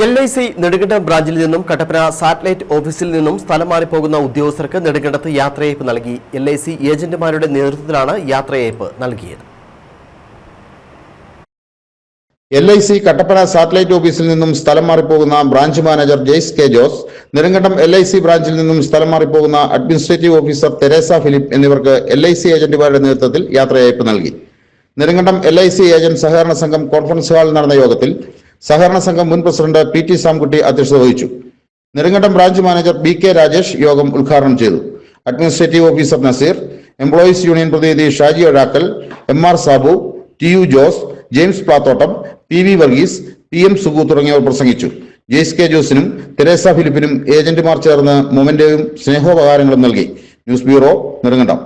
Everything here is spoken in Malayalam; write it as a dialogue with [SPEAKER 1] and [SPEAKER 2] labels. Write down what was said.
[SPEAKER 1] എൽ ഐ സി നെടുങ്കണ്ടം ബ്രാഞ്ചിൽ നിന്നും കട്ടപ്പന സാറ്റലൈറ്റ് ഓഫീസിൽ നിന്നും സ്ഥലം മാറിപ്പോകുന്ന ഉദ്യോഗസ്ഥർക്ക് നെടുങ്കണ്ടത്ത് യാത്രയയപ്പ് നൽകി. എൽ ഐ സി ഏജന്റുമാരുടെ നേതൃത്വത്തിലാണ് യാത്രയയപ്പ് നൽകിയത്.
[SPEAKER 2] L I C Kattappana satellite ഓഫീസിൽ നിന്നും സ്ഥലം മാറിപ്പോകുന്ന branch manager Jais K Jose Nedumkandam L I C ബ്രാഞ്ചിൽ നിന്നും സ്ഥലം മാറിപ്പോകുന്ന അഡ്മിനിസ്ട്രേറ്റീവ് ഓഫീസർ തെരേസ ഫിലിപ്പ് എന്നിവർക്ക് എൽ ഐ സി ഏജന്റുമാരുടെ നേതൃത്വത്തിൽ യാത്രയയപ്പ് നൽകി. Nedumkandam L I C agent സഹകരണ സംഘം കോൺഫറൻസ് ഹാളിൽ നടന്ന യോഗത്തിൽ സഹകരണ സംഘം മുൻ പ്രസിഡന്റ് പി ടി സാംകുട്ടി അധ്യക്ഷത വഹിച്ചു. Nedumkandam branch manager B K Rajesh യോഗം ഉദ്ഘാടനം ചെയ്തു. Administrative officer Naseer employees union പ്രതിനിധി Shaji Ozhakkal M R Sabu T U Jose James Plathottam P V Varghese P M Sugu തുടങ്ങിയവർ പ്രസംഗിച്ചു. ജെയ്സ് കെ ജോസിനും തെരേസ ഫിലിപ്പിനും ഏജന്റുമാർ ചേർന്ന് മൊമെന്റവും സ്നേഹോപകാരങ്ങളും നൽകി. News bureau Nedumkandam.